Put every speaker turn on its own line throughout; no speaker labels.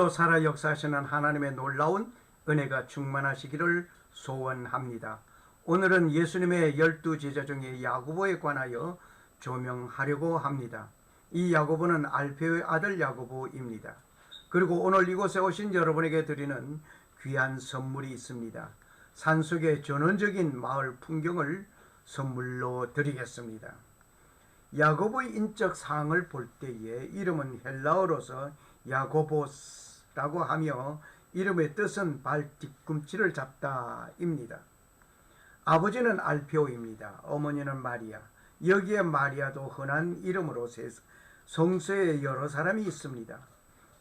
오늘도 살아 역사하시는 하나님의 놀라운 은혜가 충만하시기를 소원합니다. 오늘은 예수님의 열두 제자 중에 야고보에 관하여 조명하려고 합니다. 이 야고보는 알페오의 아들 야고보입니다. 그리고 오늘 이곳에 오신 여러분에게 드리는 귀한 선물이 있습니다. 산속의 전원적인 마을 풍경을 선물로 드리겠습니다. 야고보의 인적 사항을 볼 때에 이름은 헬라어로서 야고보스 라고 하며 이름의 뜻은 발 뒤꿈치를 잡다입니다. 아버지는 알페오입니다. 어머니는 마리아. 여기에 마리아도 흔한 이름으로 세- 성서에 여러 사람이 있습니다.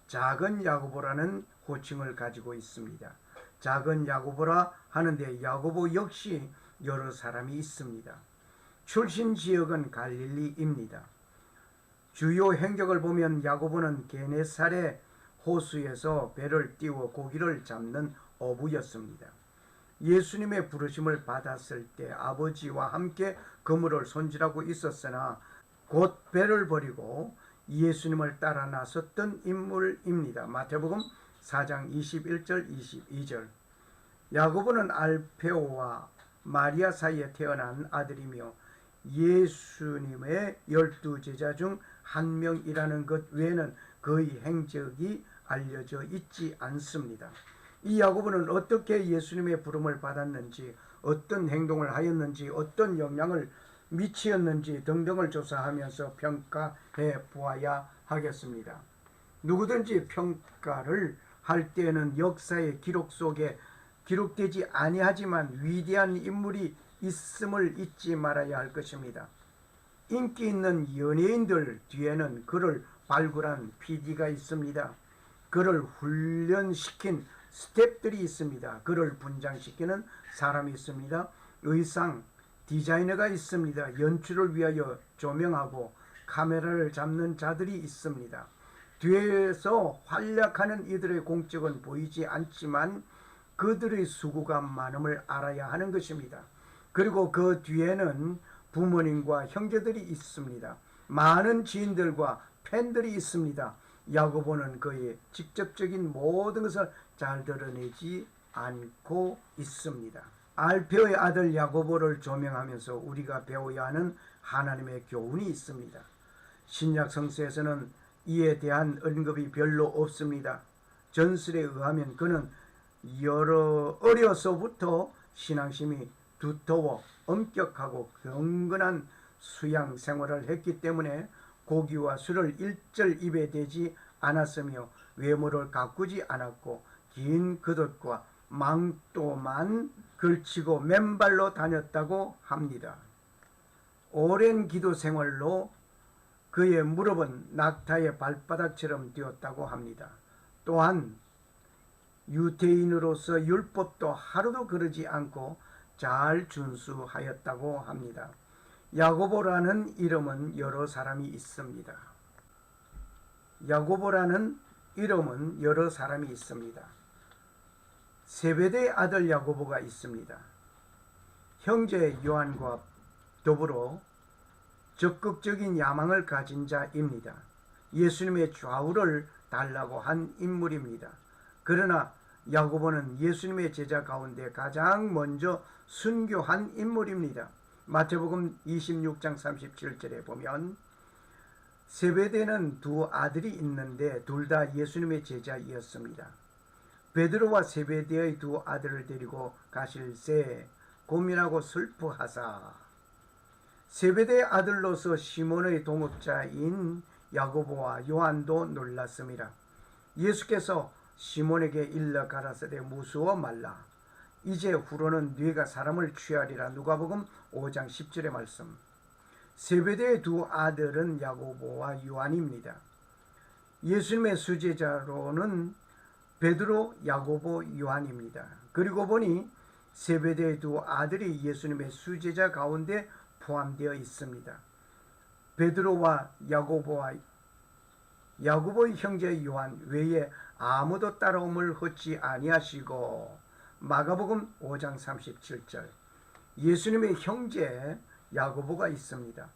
작은 야고보라는 호칭을 가지고 있습니다. 작은 야고보라 하는데 야고보 역시 여러 사람이 있습니다. 출신 지역은 갈릴리입니다. 주요 행적을 보면 야고보는 게네살의 호수에서 배를 띄워 고기를 잡는 어부였습니다. 예수님의 부르심을 받았을 때 아버지와 함께 그물을 손질하고 있었으나 곧 배를 버리고 예수님을 따라 나섰던 인물입니다. 마태복음 4장 21절 22절 야고보는 알페오와 마리아 사이에 태어난 아들이며 예수님의 열두 제자 중 한 명이라는 것 외에는 그의 행적이 알려져 있지 않습니다. 이 야고보는 어떻게 예수님의 부름을 받았는지, 어떤 행동을 하였는지, 어떤 영향을 미치었는지 등등을 조사하면서 평가해 보아야 하겠습니다. 누구든지 평가를 할 때는 역사의 기록 속에 기록되지 아니하지만 위대한 인물이 있음을 잊지 말아야 할 것입니다. 인기 있는 연예인들 뒤에는 그를 발굴한 PD가 있습니다. 그를 훈련시킨 스탭들이 있습니다. 그를 분장시키는 사람이 있습니다. 의상 디자이너가 있습니다. 연출을 위하여 조명하고 카메라를 잡는 자들이 있습니다. 뒤에서 활약하는 이들의 공적은 보이지 않지만 그들의 수고가 많음을 알아야 하는 것입니다. 그리고 그 뒤에는 부모님과 형제들이 있습니다. 많은 지인들과 팬들이 있습니다. 야고보는 그의 직접적인 모든 것을 잘 드러내지 않고 있습니다. 알페오의 아들 야고보를 조명하면서 우리가 배워야 하는 하나님의 교훈이 있습니다. 신약 성서에서는 이에 대한 언급이 별로 없습니다. 전설에 의하면 그는 여러 어려서부터 신앙심이 두터워 엄격하고 경건한 수양 생활을 했기 때문에 고기와 술을 일절 입에 대지 않았으며 외모를 가꾸지 않았고 긴 겉옷과 망토만 걸치고 맨발로 다녔다고 합니다. 오랜 기도 생활로 그의 무릎은 낙타의 발바닥처럼 되었다고 합니다. 또한 유태인으로서 율법도 하루도 그러지 않고 잘 준수하였다고 합니다. 야고보라는 이름은 여러 사람이 있습니다. 야고보라는 이름은 여러 사람이 있습니다. 세베대의 아들 야고보가 있습니다. 형제 요한과 더불어 적극적인 야망을 가진 자입니다. 예수님의 좌우를 달라고 한 인물입니다. 그러나 야고보는 예수님의 제자 가운데 가장 먼저 순교한 인물입니다. 마태복음 26장 37절에 보면 세베대는 두 아들이 있는데 둘 다 예수님의 제자이었습니다. 베드로와 세베대의 두 아들을 데리고 가실새 고민하고 슬퍼하사 세베대의 아들로서 시몬의 동업자인 야고보와 요한도 놀랐습니다. 예수께서 시몬에게 일러 가라사대 무서워 말라. 이제 후로는 뇌가 사람을 취하리라. 누가복음 5장 10절의 말씀. 세베대의 두 아들은 야고보와 요한입니다. 예수님의 수제자로는 베드로, 야고보, 요한입니다. 그리고 보니 세베대의 두 아들이 예수님의 수제자 가운데 포함되어 있습니다. 베드로와 야고보와 야고보의 형제 요한 외에 아무도 따라옴을 헛지 아니하시고 마가복음 5장 37절 예수님의 형제 야고보가 있습니다.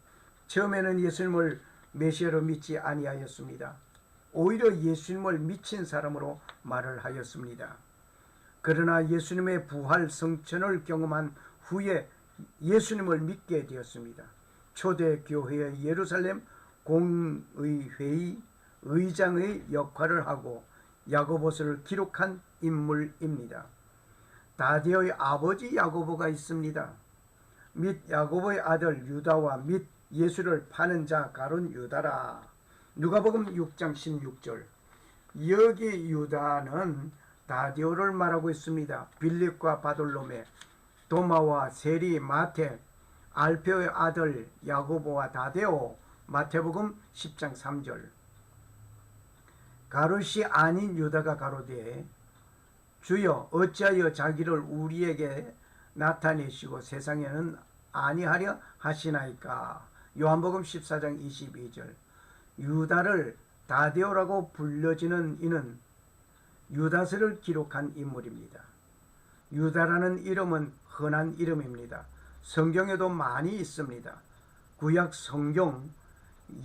처음에는 예수님을 메시아로 믿지 아니하였습니다. 오히려 예수님을 미친 사람으로 말을 하였습니다. 그러나 예수님의 부활 성천을 경험한 후에 예수님을 믿게 되었습니다. 초대 교회의 예루살렘 공의회의 의장의 역할을 하고 야고보서를 기록한 인물입니다. 다디오의 아버지 야고보가 있습니다. 및 야고보의 아들 유다와 및 예수를 파는 자 가론 유다라. 누가복음 6장 16절. 여기 유다는 다디오를 말하고 있습니다. 빌립과 바돌로메, 도마와 세리, 마테, 알페오의 아들 야고보와 다데오. 마태복음 10장 3절. 가롯이 아닌 유다가 가로되 주여 어찌하여 자기를 우리에게 나타내시고 세상에는 아니하려 하시나이까 요한복음 14장 22절 유다를 다데오라고 불려지는 이는 유다서를 기록한 인물입니다. 유다라는 이름은 흔한 이름입니다. 성경에도 많이 있습니다. 구약 성경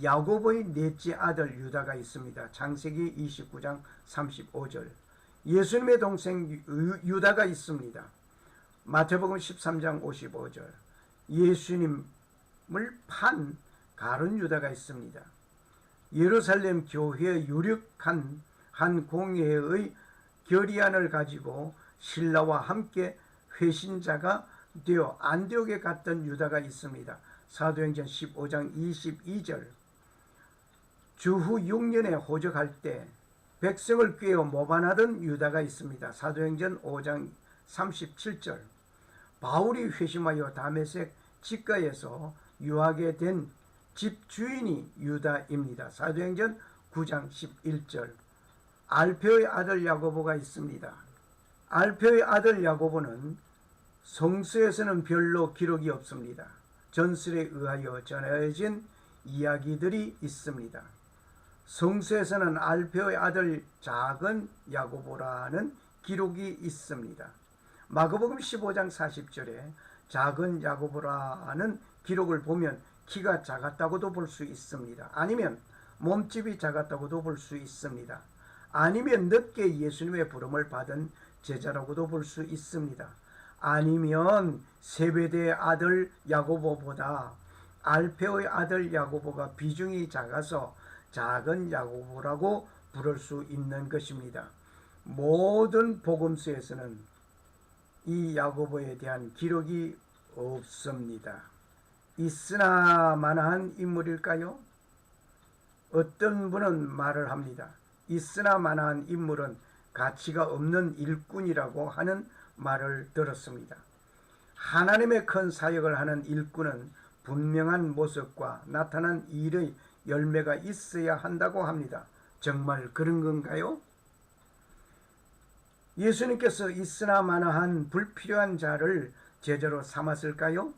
야고보의 넷째 아들 유다가 있습니다. 창세기 29장 35절. 예수님의 동생 유- 유다가 있습니다. 마태복음 13장 55절. 예수님을 판 가론 유다가 있습니다. 예루살렘 교회의 유력한 한 공회의 결의안을 가지고 신라와 함께 회신자가 되어 안디옥에 갔던 유다가 있습니다. 사도행전 15장 22절 주후 6년에 호적할 때 백성을 꿰어 모반하던 유다가 있습니다. 사도행전 5장 37절 바울이 회심하여 다메섹 집가에서 유하게 된 집주인이 유다입니다. 사도행전 9장 11절 알페오의 아들 야고보가 있습니다. 알페오의 아들 야고보는 성서에서는 별로 기록이 없습니다. 전설에 의하여 전해진 이야기들이 있습니다. 성서에서는 알페오의 아들 작은 야고보라는 기록이 있습니다. 마가복음 15장 40절에 작은 야고보라는 기록을 보면 키가 작았다고도 볼 수 있습니다. 아니면 몸집이 작았다고도 볼 수 있습니다. 아니면 늦게 예수님의 부름을 받은 제자라고도 볼 수 있습니다. 아니면 세베대의 아들 야고보보다 알페오의 아들 야고보가 비중이 작아서 작은 야고보라고 부를 수 있는 것입니다. 모든 복음서에서는 이 야고보에 대한 기록이 없습니다. 있으나 마나한 인물일까요? 어떤 분은 말을 합니다. 있으나 마나한 인물은 가치가 없는 일꾼이라고 하는 말을 들었습니다. 하나님의 큰 사역을 하는 일꾼은 분명한 모습과 나타난 일의 열매가 있어야 한다고 합니다. 정말 그런 건가요? 예수님께서 있으나 마나한 불필요한 자를 제자로 삼았을까요?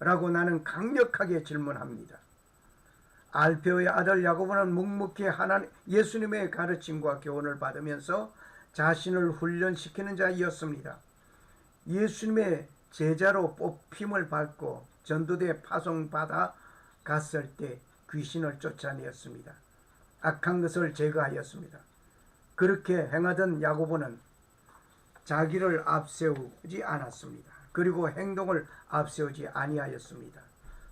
라고 나는 강력하게 질문합니다. 알페오의 아들 야고보는 묵묵히 하나님 예수님의 가르침과 교훈을 받으면서 자신을 훈련시키는 자이었습니다. 예수님의 제자로 뽑힘을 받고 전도대 파송받아 갔을 때 귀신을 쫓아내었습니다. 악한 것을 제거하였습니다. 그렇게 행하던 야고보는 자기를 앞세우지 않았습니다. 그리고 행동을 앞세우지 아니하였습니다.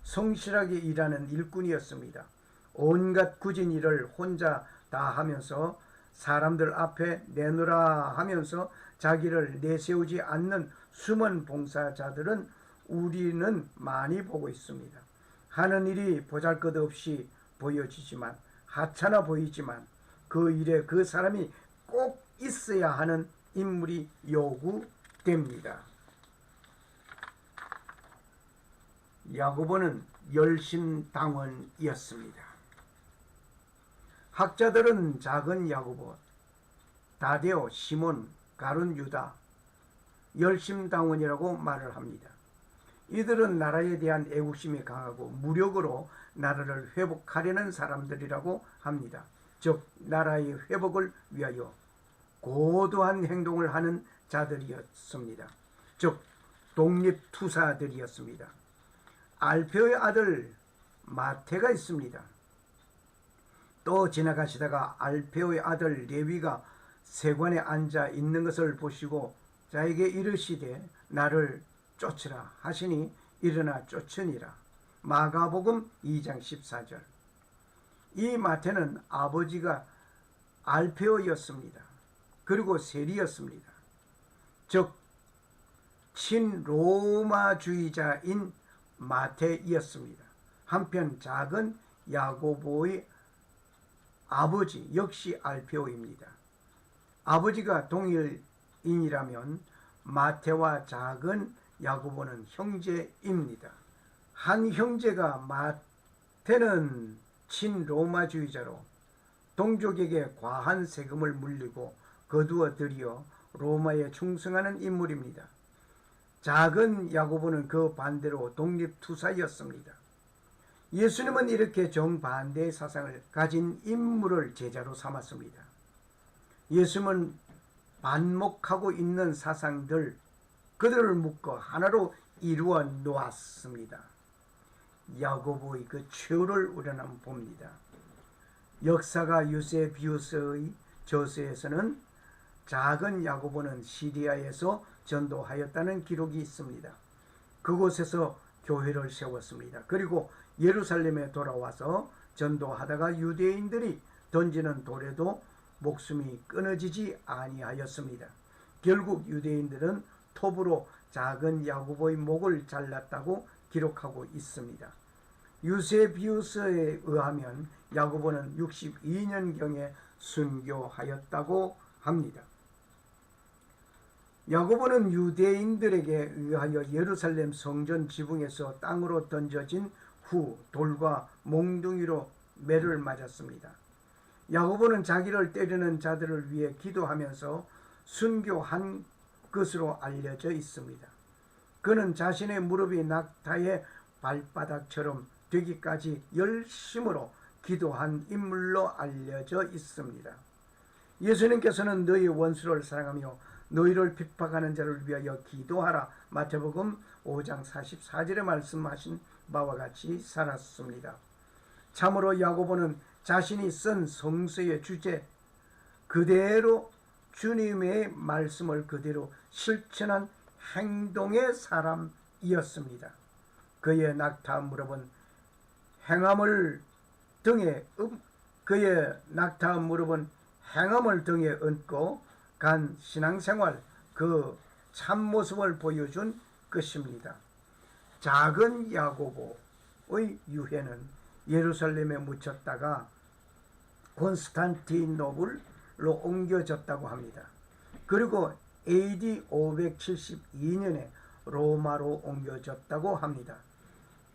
성실하게 일하는 일꾼이었습니다. 온갖 굳은 일을 혼자 다 하면서 사람들 앞에 내놓으라 하면서 자기를 내세우지 않는 숨은 봉사자들은 우리는 많이 보고 있습니다. 하는 일이 보잘것없이 보여지지만 하찮아 보이지만 그 일에 그 사람이 꼭 있어야 하는 인물이 요구됩니다. 야고보는 열심당원이었습니다. 학자들은 작은 야고보, 다데오, 시몬, 가룟 유다, 열심당원이라고 말을 합니다. 이들은 나라에 대한 애국심이 강하고 무력으로 나라를 회복하려는 사람들이라고 합니다. 즉 나라의 회복을 위하여 고도한 행동을 하는 자들이었습니다. 즉 독립투사들이었습니다. 알페오의 아들 마태가 있습니다. 또 지나가시다가 알페오의 아들 레위가 세관에 앉아 있는 것을 보시고 자에게 이르시되 나를 쫓으라 하시니 일어나 쫓으니라. 마가복음 2장 14절. 이 마태는 아버지가 알페오였습니다. 그리고 세리였습니다. 즉 친로마주의자인 마태이었습니다. 한편 작은 야고보의 아버지 역시 알페오입니다. 아버지가 동일인이라면 마태와 작은 야고보는 형제입니다. 한 형제가 마태는 친로마주의자로 동족에게 과한 세금을 물리고 거두어 들여 로마에 충성하는 인물입니다. 작은 야고보는 그 반대로 독립투사였습니다. 예수님은 이렇게 정반대의 사상을 가진 인물을 제자로 삼았습니다. 예수님은 반목하고 있는 사상들 그들을 묶어 하나로 이루어 놓았습니다. 야고보의 그 최후를 우리는 봅니다. 역사가 유세비우스의 저서에서는 작은 야고보는 시리아에서 전도하였다는 기록이 있습니다. 그곳에서 교회를 세웠습니다. 그리고 예루살렘에 돌아와서 전도하다가 유대인들이 던지는 돌에도 목숨이 끊어지지 아니하였습니다. 결국 유대인들은 톱으로 작은 야고보의 목을 잘랐다고 기록하고 있습니다. 유세비우스에 의하면 야고보는 62년경에 순교하였다고 합니다. 야고보는 유대인들에게 의하여 예루살렘 성전 지붕에서 땅으로 던져진 후 돌과 몽둥이로 매를 맞았습니다. 야고보는 자기를 때리는 자들을 위해 기도하면서 순교한 것으로 알려져 있습니다. 그는 자신의 무릎이 낙타의 발바닥처럼 되기까지 열심으로 기도한 인물로 알려져 있습니다. 예수님께서는 너희 원수를 사랑하며 너희를 핍박하는 자를 위하여 기도하라. 마태복음 5장 44절에 말씀하신 바와 같이 살았습니다. 참으로 야고보는 자신이 쓴 성서의 주제 그대로 주님의 말씀을 그대로 실천한 행동의 사람이었습니다. 그의 낙타 무릎은 행함을 등에 음, 그의 낙타 무릎은 행함을 등에 얹고 간 신앙생활 그 참모습을 보여준 것입니다. 작은 야고보의 유해는 예루살렘에 묻혔다가 콘스탄티노블로 옮겨졌다고 합니다. 그리고 AD 572년에 로마로 옮겨졌다고 합니다.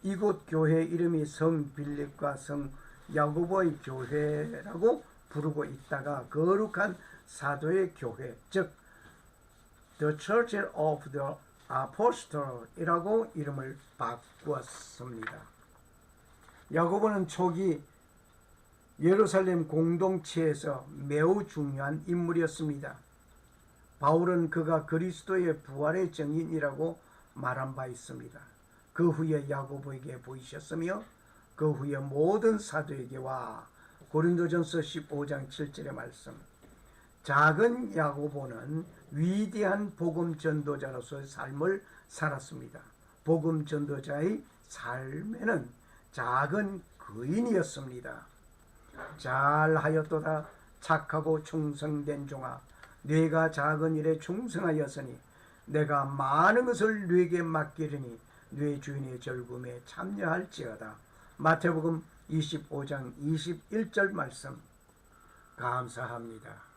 이곳 교회 이름이 성 빌립과 성 야고보의 교회라고 부르고 있다가 거룩한 사도의 교회, 즉 The Church of the Apostle이라고 이름을 바꾸었습니다. 야고보는 초기 예루살렘 공동체에서 매우 중요한 인물이었습니다. 바울은 그가 그리스도의 부활의 증인이라고 말한 바 있습니다. 그 후에 야고보에게 보이셨으며 그 후에 모든 사도에게 와 고린도전서 15장 7절의 말씀 작은 야고보는 위대한 복음 전도자로서의 삶을 살았습니다. 복음 전도자의 삶에는 작은 거인이었습니다. 잘하였도다 착하고 충성된 종아 네가 작은 일에 충성하였으니 내가 많은 것을 네게 맡기리니 네 주인의 절금에 참여할지어다. 마태복음 25장 21절 말씀 감사합니다.